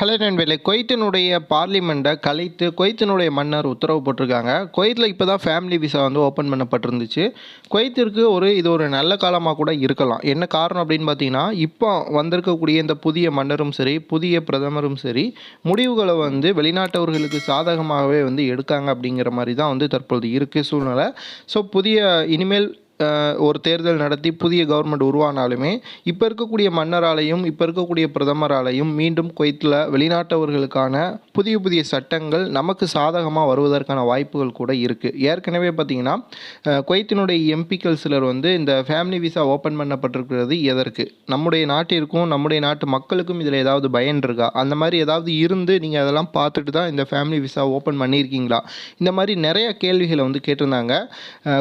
Hello நண்பர்களே குவைத்தினுடைய பார்லிமெண்ட்டை கலைத்து குவைத்தினுடைய மன்னர் உத்தரவு போட்டிருக்காங்க. குவைத்தில் இப்போ தான் ஃபேமிலி விசா வந்து ஓப்பன் பண்ணப்பட்டிருந்துச்சு. குவைத்திற்கு ஒரு இது ஒரு நல்ல காலமாக கூட இருக்கலாம். என்ன காரணம் அப்படின்னு பார்த்தீங்கன்னா இப்போ வந்திருக்கக்கூடிய இந்த புதிய மன்னரும் சரி புதிய பிரதமரும் சரி முடிவுகளை வந்து வெளிநாட்டவர்களுக்கு சாதகமாகவே வந்து எடுக்காங்க அப்படிங்கிற மாதிரி தான் வந்து தற்பொழுது இருக்குது சூழ்நிலை. ஸோ புதிய இனிமேல் ஒரு தேர்தல் நடத்தி புதிய கவர்மெண்ட் உருவானாலுமே இப்போ இருக்கக்கூடிய மன்னராலையும் இப்போ இருக்கக்கூடிய பிரதமராலையும் மீண்டும் குவைத்தில் வெளிநாட்டவர்களுக்கான புதிய புதிய சட்டங்கள் நமக்கு சாதகமாக வருவதற்கான வாய்ப்புகள் கூட இருக்குது ஏற்கனவே பார்த்தீங்கன்னா குவைத்தினுடைய எம்பிக்கள் சிலர் வந்து இந்த ஃபேமிலி விசா ஓப்பன் பண்ணப்பட்டிருக்கிறது எதற்கு? நம்முடைய நாட்டிற்கும் நம்முடைய நாட்டு மக்களுக்கும் இதில் ஏதாவது பயன் இருக்கா? அந்த மாதிரி ஏதாவது இருந்து நீங்கள் அதெல்லாம் பார்த்துட்டு தான் இந்த ஃபேமிலி விசா ஓப்பன் பண்ணியிருக்கீங்களா? இந்த மாதிரி நிறைய கேள்விகளை வந்து கேட்டிருந்தாங்க.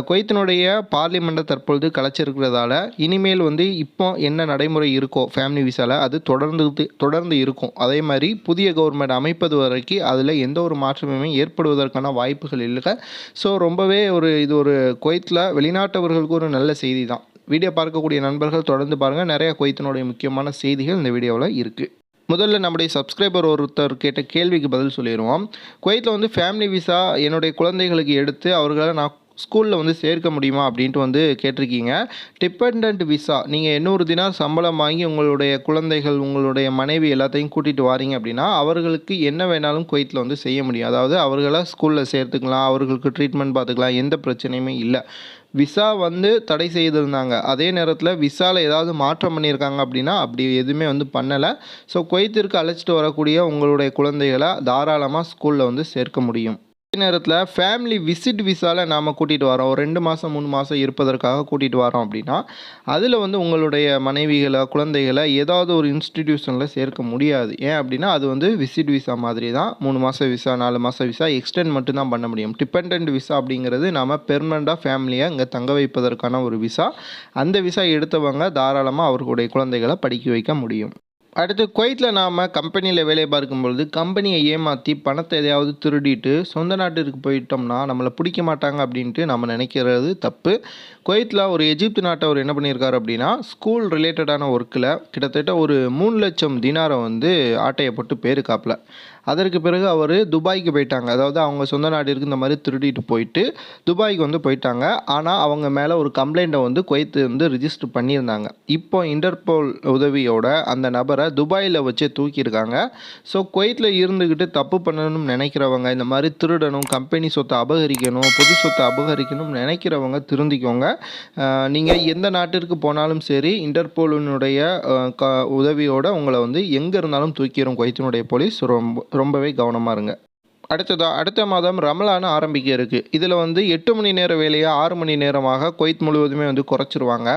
குவைத்தினுடைய பார்லிமெண்ட் பார்லிமெண்ட்டை தற்பொழுது கலைச்சிருக்கிறதால இனிமேல் வந்து இப்போ என்ன நடைமுறை இருக்கோ ஃபேமிலி விசாவில் அது தொடர்ந்து தொடர்ந்து இருக்கும். அதே மாதிரி புதிய கவர்மெண்ட் அமைப்பது வரைக்கும் அதில் எந்த ஒரு மாற்றமுமே ஏற்படுவதற்கான வாய்ப்புகள் இல்லை. ஸோ ரொம்பவே ஒரு இது ஒரு குவைத்தில் வெளிநாட்டவர்களுக்கு ஒரு நல்ல செய்தி தான் வீடியோ பார்க்கக்கூடிய நண்பர்கள் தொடர்ந்து பாருங்கள் நிறையா குவைத்தினுடைய முக்கியமான செய்திகள் இந்த வீடியோவில் இருக்குது முதல்ல நம்முடைய சப்ஸ்கிரைபர் ஒருத்தர் கேட்ட கேள்விக்கு பதில் சொல்லிடுவோம். குவைத்தில் வந்து ஃபேமிலி விசா என்னுடைய குழந்தைகளுக்கு எடுத்து அவர்களை நான் ஸ்கூலில் வந்து சேர்க்க முடியுமா அப்படின்ட்டு வந்து கேட்டிருக்கீங்க. டிபெண்ட் விசா நீங்கள் எண்ணூறு தினார் சம்பளம் வாங்கி உங்களுடைய குழந்தைகள் உங்களுடைய மனைவி எல்லாத்தையும் கூட்டிகிட்டு வாரீங்க அப்படின்னா அவர்களுக்கு என்ன வேணாலும் குவைத்தில் வந்து செய்ய முடியும். அதாவது அவர்களை ஸ்கூலில் சேர்த்துக்கலாம் அவர்களுக்கு ட்ரீட்மெண்ட் பார்த்துக்கலாம் எந்த பிரச்சனையுமே இல்லை. விசா வந்து தடை செய்திருந்தாங்க. அதே நேரத்தில் விசாவில் ஏதாவது மாற்றம் பண்ணியிருக்காங்க அப்படின்னா அப்படி எதுவுமே வந்து பண்ணலை. ஸோ குவைத்திற்கு அழைச்சிட்டு வரக்கூடிய உங்களுடைய குழந்தைகளை தாராளமாக ஸ்கூலில் வந்து சேர்க்க முடியும். நேரத்தில் ஃபேமிலி விசிட் விசாவில் நாம் கூட்டிகிட்டு வரோம். ஒரு ரெண்டு மாதம் மூணு மாதம் இருப்பதற்காக கூட்டிகிட்டு வரோம் அப்படின்னா அதில் வந்து உங்களுடைய மனைவிகளை குழந்தைகளை ஏதாவது ஒரு இன்ஸ்டிடியூஷனில் சேர்க்க முடியாது. ஏன் அப்படின்னா அது வந்து விசிட் விசா மாதிரி தான். மூணு மாதம் விசா நாலு மாதம் விசா எக்ஸ்டெண்ட் மட்டும்தான் பண்ண முடியும். டிபெண்ட் விசா அப்படிங்கிறது நாம் பெர்மனண்ட்டாக ஃபேமிலியை இங்கே தங்க வைப்பதற்கான ஒரு விசா அந்த விசா எடுத்தவங்க தாராளமாக அவர்களுடைய குழந்தைகளை படிக்க வைக்க முடியும். அடுத்து குவைத்தில் நாம் கம்பெனியில் வேலை பார்க்கும் பொழுது கம்பெனியை ஏமாற்றி பணத்தை எதையாவது திருடிட்டு சொந்த நாட்டிற்கு போயிட்டோம்னா நம்மளை பிடிக்க மாட்டாங்க அப்படின்ட்டு நம்ம நினைக்கிறது தப்பு. குவைத்தில் ஒரு எஜிப்து நாட்டை அவர் என்ன பண்ணியிருக்காரு அப்படின்னா ஸ்கூல் ரிலேட்டடான ஒர்க்கில் கிட்டத்தட்ட ஒரு மூணு லட்சம் தினாரை வந்து ஆட்டையை போட்டு பேருக்காப்பில். அதற்கு பிறகு அவர் துபாய்க்கு போயிட்டாங்க. அதாவது அவங்க சொந்த நாட்டிற்கு இந்த மாதிரி திருடிட்டு போயிட்டு துபாய்க்கு வந்து போயிட்டாங்க. ஆனால் அவங்க மேலே ஒரு கம்ப்ளைண்ட்டை வந்து குவைத்து வந்து ரிஜிஸ்டர் பண்ணியிருந்தாங்க. இப்போ இன்டர்போல் உதவியோட அந்த நபரை துபாயில் வச்சு தூக்கியிருக்காங்க. ஸோ குவைத்தில் இருந்துக்கிட்டு தப்பு பண்ணணும்னு நினைக்கிறவங்க இந்த மாதிரி திருடணும் கம்பெனி சொத்தை அபகரிக்கணும் பொது சொத்தை அபகரிக்கணும்னு நினைக்கிறவங்க திருந்திக்கோங்க. நீங்கள் எந்த நாட்டிற்கு போனாலும் சரி இன்டர்போலினுடைய க உதவியோடு உங்களை வந்து எங்கே இருந்தாலும் தூக்கிடும் குவைத்தினுடைய போலீஸ். ரொம்ப ரொம்பவே கவனமாக இருங்க. அடுத்ததா அடுத்த மாதம் ரமலான் ஆரம்பிக்க இருக்குது இதில் வந்து எட்டு மணி நேர வேலையை ஆறு மணி நேரமாக குவைத் முழுவதுமே வந்து குறைச்சிருவாங்க.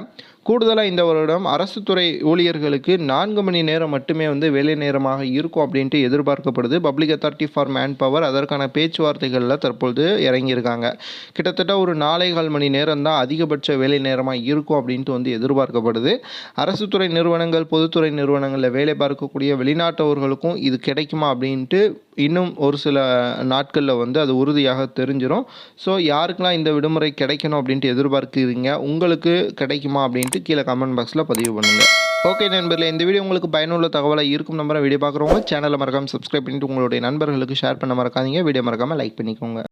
கூடுதலாக இந்த வருடம் அரசு துறை ஊழியர்களுக்கு நான்கு மணி நேரம் மட்டுமே வந்து வேலை நேரமாக இருக்கும் அப்படின்ட்டு எதிர்பார்க்கப்படுது. Public authority for manpower அதற்கான பேச்சுவார்த்தைகளில் தற்பொழுது இறங்கியிருக்காங்க. கிட்டத்தட்ட ஒரு நாலேகால் மணி நேரம் தான் அதிகபட்ச வேலை நேரமாக இருக்கும் அப்படின்ட்டு வந்து எதிர்பார்க்கப்படுது. அரசு துறை நிறுவனங்கள் பொதுத்துறை நிறுவனங்களில் வேலை பார்க்கக்கூடிய வெளிநாட்டவர்களுக்கும் இது கிடைக்குமா அப்படின்ட்டு இன்னும் ஒரு சில நாட்களில் வந்து அது உறுதியாக தெரிஞ்சிடும் ஸோ யாருக்கெல்லாம் இந்த விடுமுறை கிடைக்கணும் அப்படின்ட்டு எதிர்பார்க்குறீங்க? உங்களுக்கு கிடைக்குமா அப்படின்ட்டு கீழே கமெண்ட் பாக்ஸில் பதிவு பண்ணுங்கள் ஓகே நண்பர்களே இந்த வீடியோ உங்களுக்கு பயனுள்ள தகவலாக இருக்கும் நம்பரை வீடியோ பார்க்குறவங்க சேனலை மறக்காமல் சப்ஸ்கிரைப் பண்ணிட்டு உங்களுடைய நண்பர்களுக்கு ஷேர் பண்ண மறக்காதீங்க. வீடியோ மறக்காமல் லைக் பண்ணிக்கோங்க.